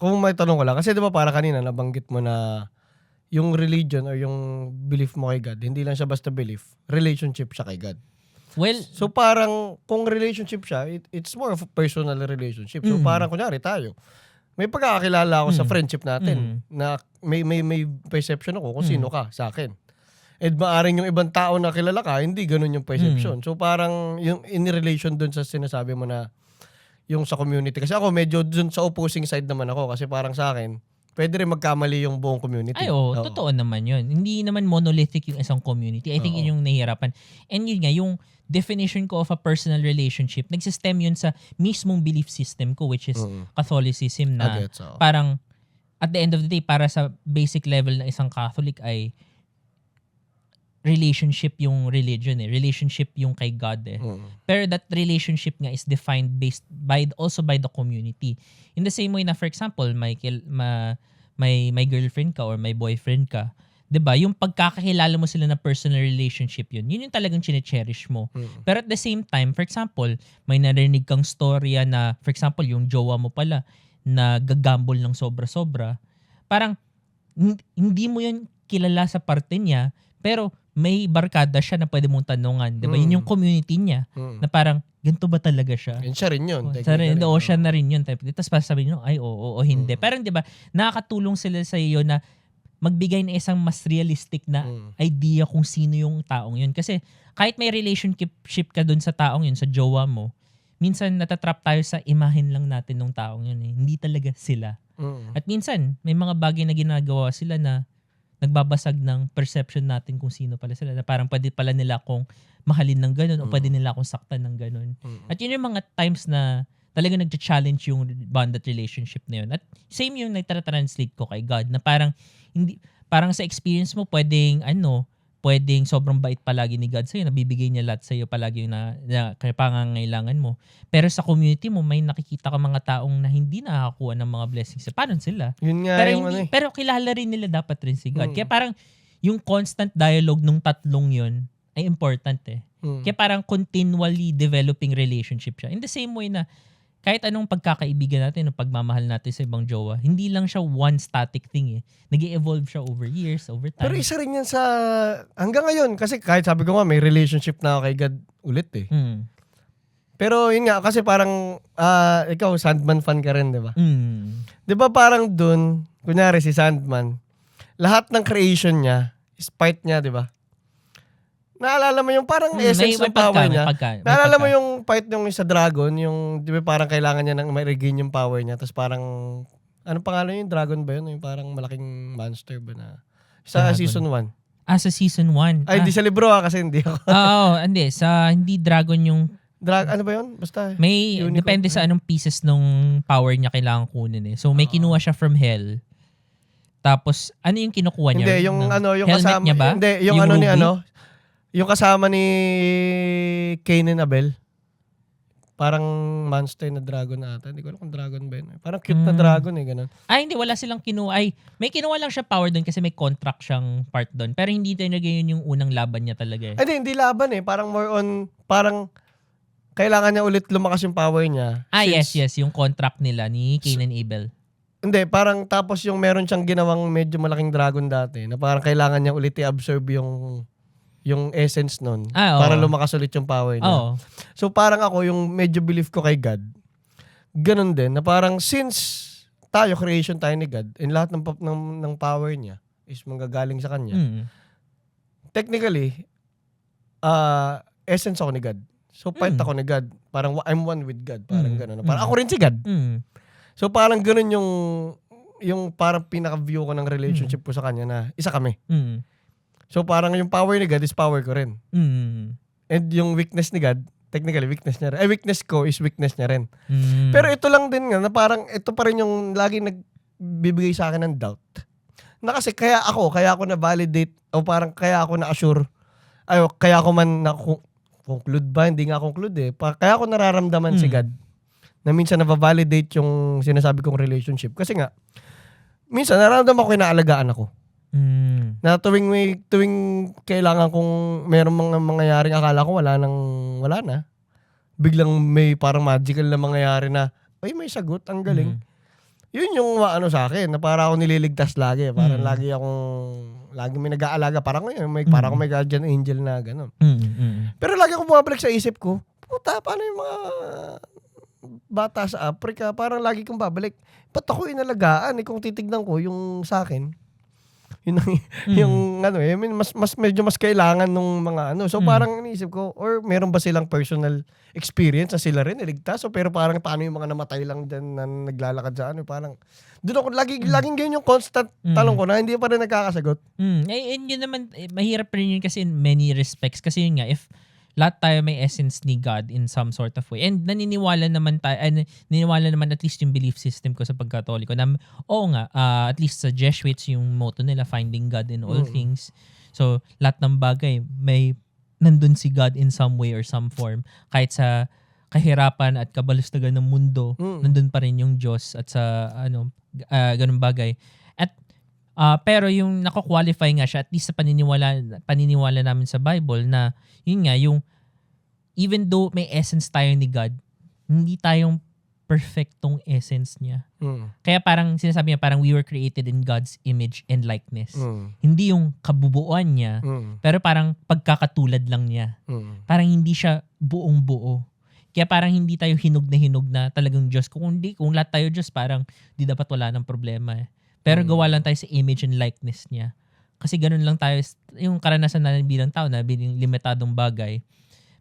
kung may tanong ko lang, kasi di ba para kanina nabanggit mo na yung religion or yung belief mo kay God, hindi lang siya basta belief, relationship siya kay God. Well, So parang kung relationship siya, it- it's more of a personal relationship. So Mm. parang kunyari tayo, may pagkakakilala ako sa Mm. friendship natin na may may may perception ako kung Mm. sino ka sa akin. And maaring yung ibang tao na kilala ka, hindi ganun yung perception. Mm. So parang yung in relation dun sa sinasabi mo na yung sa community. Kasi ako medyo dun sa opposing side naman ako kasi parang sa akin, pwede rin magkamali yung buong community. ay oo, Oo. totoo naman yun. Hindi naman monolithic yung isang community. I think Oo. yun yung nahihirapan. And yun nga, yung definition ko of a personal relationship, nagsistem yun sa mismong belief system ko, which is Mm. Catholicism na gets, oo. parang at the end of the day, para sa basic level ng isang Catholic ay relationship yung religion eh. Relationship yung kay God eh. Mm. Pero that relationship nga is defined based by also by the community. In the same way na for example, Michael, ma, may may girlfriend ka or may boyfriend ka, 'di ba? Yung pagkakakilala mo sila na personal relationship yun. Yun yung talagang chine-cherish mo. Mm. Pero at the same time, for example, may narinig kang storya na, for example, yung jowa mo pala na gagamble ng sobra-sobra. Parang, hin- hindi mo yan kilala sa parte niya, pero may barkada siya na pwede mong tanungan. Di ba? Yun Mm. yung community niya Mm. na parang, ganito ba talaga siya? And siya rin yun. Oh, technically. Sa rin, o siya Oo. na rin yun. Tapos para sabihin nyo, ay oo o hindi. Mm. Pero di ba, nakakatulong sila sa iyo na magbigay ng isang mas realistic na Mm. idea kung sino yung taong yun. Kasi kahit may relationship ka dun sa taong yun, sa jowa mo, minsan natatrap tayo sa imahin lang natin ng taong yun eh. Hindi talaga sila. Mm. At minsan, may mga bagay na ginagawa sila na nagbabasag ng perception natin kung sino pala sila. Na parang pwede pala nila akong mahalin ng ganun o Mm. pwede nila akong saktan ng ganun. Mm. At yun yung mga times na talaga nagcha-challenge yung bonded relationship na yun. At same yung nagtara-translate ko kay God na parang hindi parang sa experience mo pwedeng ano, pwedeng sobrang bait palagi ni God sa'yo, nabibigay niya lahat sa'yo palagi na, na kaya pangangailangan mo. Pero sa community mo, may nakikita ka mga taong na hindi nakakakuha ng mga blessings. Paano sila? Yun nga Pero, yung hindi, ano eh. pero kilala rin nila dapat rin si God. Mm. Kaya parang yung constant dialogue nung tatlong yun ay important eh. Mm. Kaya parang continually developing relationship siya. In the same way na kahit anong pagkakaibigan natin, o pagmamahal natin sa ibang jowa, hindi lang siya one static thing eh. nag evolve siya over years, over time. Pero isa rin yan sa, hanggang ngayon, kasi kahit sabi ko nga, may relationship na ako kay God ulit eh. Mm. Pero yun nga, kasi parang, ah, ikaw, Sandman fan ka rin, di ba? Mm. Di ba parang dun, kunyari si Sandman, lahat ng creation niya, is part niya, di ba? Naalala mo yung parang Mm, essence ng power pagka, niya? May pagka, may Naalala mo pagka. yung part yung sa dragon, yung di ba parang kailangan niya ng ma-regain yung power niya, tapos parang, anong pangalan yung dragon ba yun? Yung parang malaking monster ba na? Sa Dragon. season 1. Ah, sa season 1. Ay, di sa libro ah, kasi hindi ako. Oo, hindi. Sa hindi dragon yung Drag, ano ba yun? Basta. may Unicorn. depende sa anong pieces nung power niya kailangan kunin eh. So may Ah. kinuha siya from hell. Tapos ano yung kinukuha niya? Hindi, yung Ng ano, yung helmet kasama. niya ba? Hindi, yung, ano ni ruby? ano. Yung kasama ni Cain and Abel. Parang monster na dragon ata. Hindi ko alam kung dragon ba yun. Parang cute na Mm. dragon eh, ganun. Ay, hindi. Wala silang kinuha. Ay, may kinuha lang siya power doon kasi may contract siyang part doon. Pero hindi talaga yun yung unang laban niya talaga eh. Hindi, hindi laban eh. Parang more on, parang kailangan niya ulit lumakas yung power niya. Ah, yes, yes. Yung contract nila ni Cain and Abel. Hindi, parang tapos yung meron siyang ginawang medyo malaking dragon dati na parang kailangan niya ulit i-absorb yung yung essence nun Ah, oo. para lumakas ulit yung power niya. Oo. So parang ako, yung medyo belief ko kay God, ganun din, na parang since tayo, creation tayo ni God, and lahat ng, pa- ng, ng power niya is manggagaling sa Kanya, Mm. technically, uh, essence ako ni God. So part Mm. ako ni God. Parang wa- I'm one with God. Parang Mm. ganun. Parang Mm. ako rin si God. Mm. So parang ganun yung yung parang pinaka-view ko ng relationship ko sa kanya na isa kami. Mm. So parang yung power ni God is power ko rin. Mm. And yung weakness ni God, technically weakness niya rin. Eh, weakness ko is weakness niya rin. Mm. Pero ito lang din nga, na parang ito pa rin yung lagi nagbibigay sa akin ng doubt. Na kasi kaya ako, kaya ako na-validate, o parang kaya ako na-assure, ay, kaya ako man na-conclude ba? Hindi nga conclude eh. Pa, kaya ako nararamdaman si Mm. God na minsan na-validate yung sinasabi kong relationship. Kasi nga, minsan nararamdaman ko inaalagaan ako. Mm. Na tuwing may tuwing kailangan kong merong mga mangyayaring akala ko wala nang wala na. Biglang may parang magical na mangyayari na ay may sagot, ang galing. Mm. yun yung ano sa akin, na para ako nililigtas lagi. Parang Mm. lagi akong, lagi may nag-aalaga. Parang ngayon, may, Mm. parang ako may guardian angel na gano'n. Mm, mm. Pero lagi akong bumabalik sa isip ko, puta, paano yung mga bata sa Africa? Parang lagi kong babalik. Ba't ako inalagaan? Eh, kung titignan ko yung sa akin, yun ang, Mm. yung ano eh, I mean, mas, mas medyo mas kailangan nung mga ano. So Mm. parang iniisip ko, or meron ba silang personal experience na sila rin niligtas? So pero parang paano yung mga namatay lang dyan na naglalakad sa ano, parang doon ako, lagi, Mm. laging ganyan yung constant Mm. talong ko na hindi pa rin nagkakasagot. Mm, eh, and yun naman, eh, mahirap rin yun kasi in many respects. Kasi yun nga, if lahat tayo may essence ni God in some sort of way. And naniniwala naman tayo, ay, naniniwala naman at least yung belief system ko sa pagkatoliko na, oo nga, ah, at least sa Jesuits, yung motto nila, finding God in all Mm. things. So, lahat ng bagay, may nandun si God in some way or some form. Kahit sa kahirapan at kabalustagan ng mundo, Mm. nandun pa rin yung Diyos at sa ano ah, ganung bagay. Ah, pero yung nako-qualify nga siya at least sa paniniwala paniniwala namin sa Bible na yun nga yung even though may essence tayo ni God, hindi tayong perfectong essence niya. Mm. Kaya parang sinasabi niya parang we were created in God's image and likeness. Mm. Hindi yung kabubuan niya, Mm. pero parang pagkakatulad lang niya Mm. parang hindi siya buong buo. Kaya parang hindi tayo hinog na hinog na talagang Diyos. Kung hindi, kung lahat tayo Diyos, parang di dapat wala ng problema eh. Pero Mm. gawa lang tayo sa image and likeness niya. Kasi ganun lang tayo, yung karanasan natin bilang tao na bilang limitadong bagay.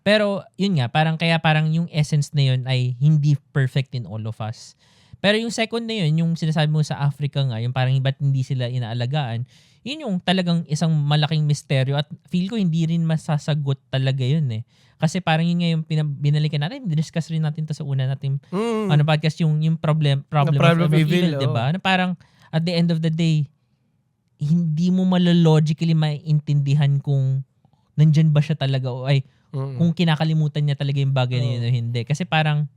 Pero yun nga, parang kaya parang yung essence na yun ay hindi perfect in all of us. Pero yung second na yun, yung sinasabi mo sa Africa nga, yung parang ba't hindi sila inaalagaan, yun yung talagang isang malaking misteryo at feel ko hindi rin masasagot talaga yun eh. Kasi parang yun nga yung pinab- binalikan natin, discuss rin natin to sa una natin Mm. ano podcast yung yung problem problem, The problem of, of evil, evil, 'di ba? Na parang at the end of the day hindi mo malologically maintindihan kung nandyan ba siya talaga o ay Mm. kung kinakalimutan niya talaga yung bagay na yun o hindi. Kasi parang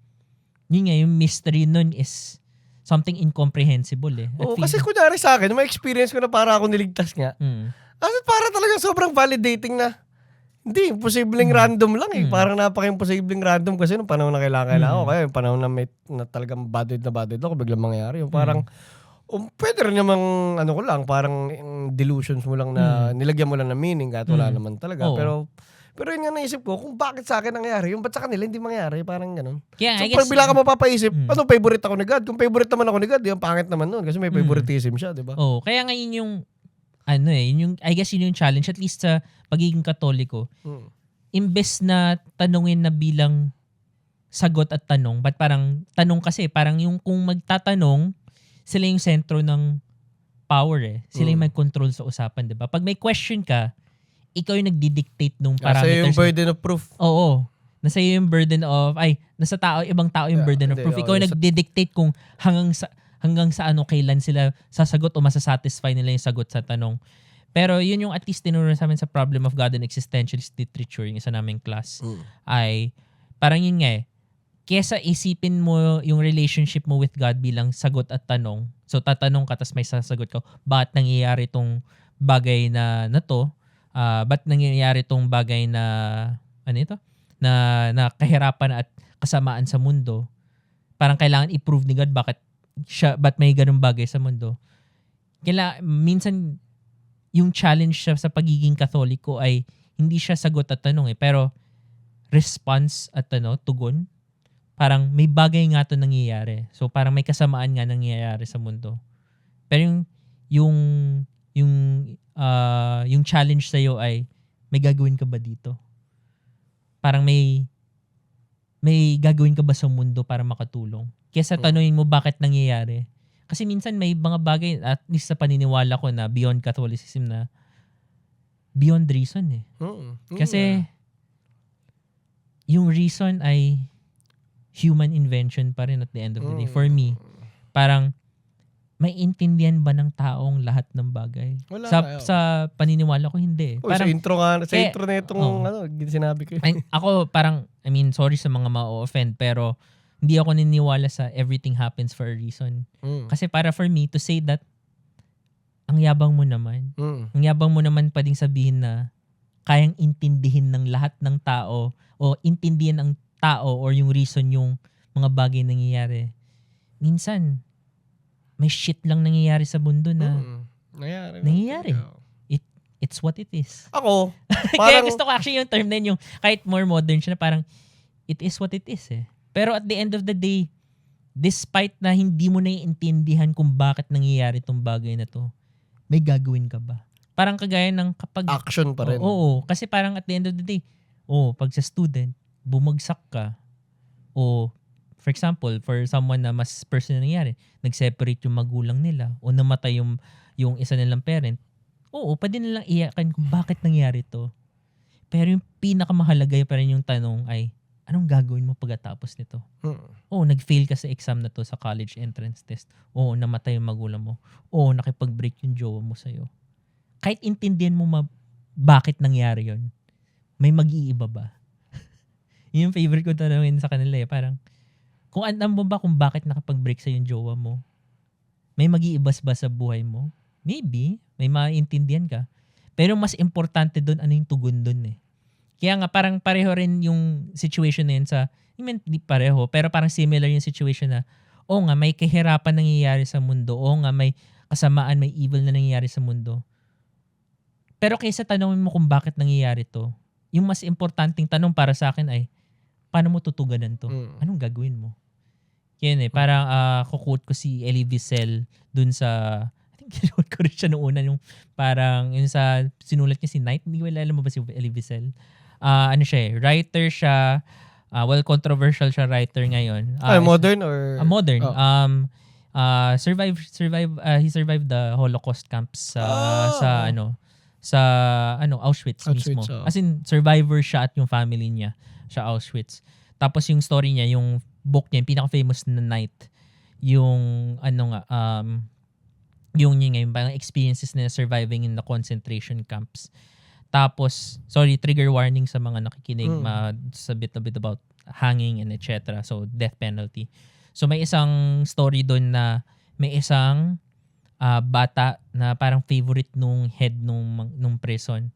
yun nga yung mystery nun is something incomprehensible eh. Oo, feel- kasi kunyari sa akin, may experience ko na para ako niligtas nga. Mm. Kasi para talaga sobrang validating na hindi, posibleng Mm. random lang eh. Mm. Parang napaka-imposibleng random kasi nung panahon na kailangan Mm. ako. Kaya yung panahon na, may, na talagang badid na badid ako, biglang mangyari. Yung parang, Mm. Um, pwede rin namang, ano ko lang, parang yung delusions mo lang na nilagyan mo lang ng meaning kahit wala Mm. naman talaga. Oo. Pero, pero yun nga naisip ko, kung bakit sa akin nangyari, yung ba't sa kanila hindi mangyari, parang ganun. Kaya So, I guess, pag bila ka mapapaisip, Mm. ano favorite ako ni God? Kung favorite naman ako ni God, yung pangit naman nun kasi may Mm. favoritism siya, di ba? oh, kaya nga yun yung ano eh, yun yung, I guess yun yung challenge, at least sa pagiging katoliko, Mm. imbes na tanungin na bilang sagot at tanong, but parang tanong kasi, parang yung kung magtatanong, sila yung sentro ng power eh. Sila yung Mm. may control sa usapan, di ba? Pag may question ka, ikaw yung nagdi-dictate nung parameters. yung burden of proof. Oo. Nasa yung burden of, ay, nasa tao, ibang tao yung Yeah, burden of hindi, proof. oo, Ikaw yung nasa- nagdi-dictate kung hanggang sa, hanggang sa ano, kailan sila sasagot o masasatisfy nila yung sagot sa tanong. Pero yun yung at least tinuro sa amin sa problem of God and existentialist literature, yung isa naming class, ay parang yun nga eh, kesa isipin mo yung relationship mo with God bilang sagot at tanong, so tatanong ka tapos may sasagot ka, bakit nangyayari itong bagay na, na to? Ah, ba't nangyayari itong bagay na, ano ito? Na, na kahirapan at kasamaan sa mundo? Parang kailangan i-prove ni God bakit siya, ba't may ganung bagay sa mundo? Kaila, minsan, yung challenge siya sa pagiging katoliko ay hindi siya sagot at tanong eh, pero response at ano, tugon. Parang may bagay nga to nangyayari. So parang may kasamaan nga nangyayari sa mundo. Pero yung yung yung ah, yung challenge sa ay may gagawin ka ba dito? Parang may may gagawin ka ba sa mundo para makatulong? Kesa tanungin mo bakit nangyayari. Kasi minsan may mga bagay, at least sa paniniwala ko na beyond Catholicism na beyond reason eh. Mm. Kasi yung reason ay human invention pa rin at the end of the day. For me, parang may intindihan ba ng taong lahat ng bagay? Wala sa kayo. sa paniniwala ko hindi. Uy, sa Parang intro nga, sa eh, intro na itong oo. ano, sinabi ko. ay, ako parang I mean sorry sa mga ma-offend pero hindi ako niniwala sa everything happens for a reason. Mm. Kasi para for me to say that ang yabang mo naman. Mm. Ang yabang mo naman pwedeng sabihin na kayang intindihin ng lahat ng tao o intindihan ng tao or yung reason yung mga bagay nangyayari. Minsan, may shit lang nangyayari sa mundo na Mm. Nangyari. Nangyayari. Oo. it's what it is. Ako, Kaya parang, gusto ko actually yung term na yun, yung kahit more modern siya na parang it is what it is eh. Pero at the end of the day, despite na hindi mo naiintindihan kung bakit nangyayari tong bagay na to, may gagawin ka ba? Parang kagaya ng kapag action pa rin. Oo, oo. kasi parang at the end of the day, oh, pag sa student, bumagsak ka, o for example, for someone na mas personal nangyari, nag-separate yung magulang nila, o namatay yung, yung isa nilang parent, oo, pwede nilang iyakan kung bakit nangyari to. Pero yung pinakamahalaga pa rin yung tanong ay, anong gagawin mo pagkatapos nito? Mm. Oo, nag-fail ka sa exam na to sa college entrance test. Oo, namatay yung magulang mo. Oo, nakipag-break yung jowa mo sa'yo. Kahit intindihan mo ma- bakit nangyari yon may mag-iiba ba? Yun yung favorite ko tanongin sa kanila eh. Parang, kung alam mo ba kung bakit nakapag-break sa yung jowa mo, may mag-iibas ba sa buhay mo? Maybe. May maintindihan ka. Pero mas importante doon, ano yung tugon doon eh. Kaya nga, parang pareho rin yung situation na yun sa, I mean, di pareho, pero parang similar yung situation na, oo nga, may kahirapan nangyayari sa mundo. Oo nga, may kasamaan, may evil na nangyayari sa mundo. Pero kaysa tanongin mo kung bakit nangyayari to, yung mas importanteng tanong para sa akin ay, paano mo tutuganan to? Mm. Anong gagawin mo? Yan eh, parang uh, kukote ko si Elie Wiesel dun sa, I think kinukote ko rin siya noong una, yung parang, yung sa, sinulat niya si Knight, hindi ko alam mo ba si Elie Wiesel? Ah, ano siya eh, writer siya, ah, well, controversial siya writer ngayon. Ah, Ay, modern or? Ah, modern. Oh. Um uh survive survive uh, he survived the Holocaust camps sa Ah. sa ano sa ano Auschwitz, Auschwitz, mismo. oh. As in survivor siya at yung family niya sa Auschwitz. Tapos yung story niya, yung book niya, yung pinaka-famous na night, yung ano nga um yung yun nga, yung parang experiences na surviving in the concentration camps. Tapos, sorry, trigger warning sa mga nakikinig Mm. ma, sa bit a bit about hanging and etc. So, death penalty. So may isang story doon na may isang ah, bata na parang favorite nung head nung nung prison.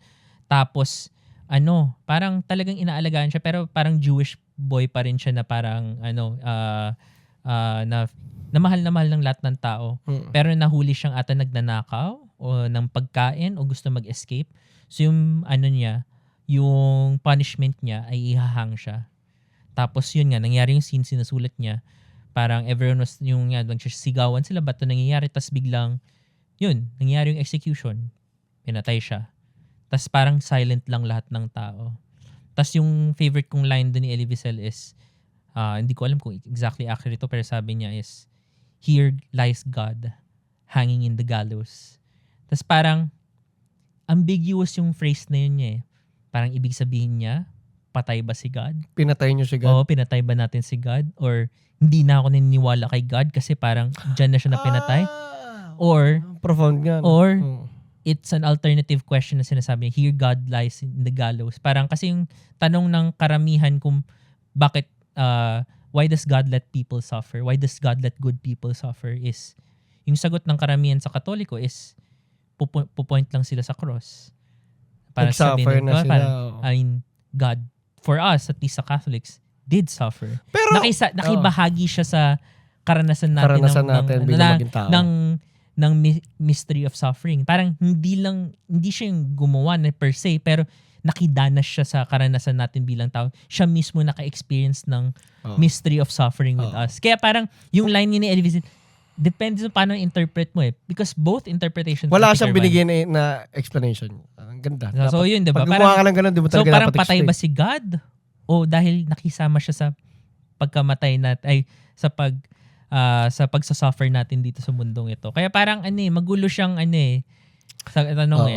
Tapos ano, parang talagang inaalagaan siya pero parang Jewish boy pa rin siya na parang ano ah ah, na na mahal na mahal ng lahat ng tao. Mm. Pero nahuli siyang ata nagnanakaw o ng pagkain o gusto mag-escape. So yung ano niya, yung punishment niya ay ihahang siya. Tapos yun nga, nangyari yung scene, sinusulat niya. Parang everyone was yung nga, nagsisigawan sila, ba't ito nangyayari? Tapos biglang, yun, nangyari yung execution. Pinatay siya. Tapos parang silent lang lahat ng tao. Tapos yung favorite kong line doon ni Elie Wiesel is, ah, hindi ko alam kung exactly accurate ito, pero sabi niya is, Here lies God, hanging in the gallows. Tapos parang, ambiguous yung phrase na yun niya eh. Parang ibig sabihin niya, patay ba si God? Pinatay niyo si God. Oo, pinatay ba natin si God? Or hindi na ako naniniwala kay God kasi parang dyan na siya na pinatay? Ah, Or, profound nga. or Mm. It's an alternative question na sinasabi niya, here God lies in the gallows. Parang kasi yung tanong ng karamihan kung bakit, uh, why does God let people suffer? Why does God let good people suffer? Is, yung sagot ng karamihan sa katoliko is, pupu- pupoint lang sila sa cross. Nag-suffer sabihin, na "Oh, sila. parang. I mean, God, for us, at least sa Catholics, did suffer. Pero, Nakisa, nakibahagi siya sa karanasan natin karanasan ng, natin ng, bilang na- maging tao. ng ng mystery of suffering. Parang hindi lang hindi siya yung gumawa na per se pero nakidanas siya sa karanasan natin bilang tao. Siya mismo naka-experience ng Oo. mystery of suffering with Oo. us. Kaya parang yung line ni Elie Wiesel, depende sa paano interpret mo eh. Because both interpretations Wala siyang binigyan na, na explanation. Ang ganda. So, Dapat- yun, diba? Pag Parang- gumawa ka ng ganun, di mo So talaga parang dapat patay ba si God? O dahil nakisama siya sa pagkamatay nat ay sa pag ah, sa pagsasuffer natin dito sa mundong ito. Kaya parang ano eh, magulo siyang ano eh sa tanong eh.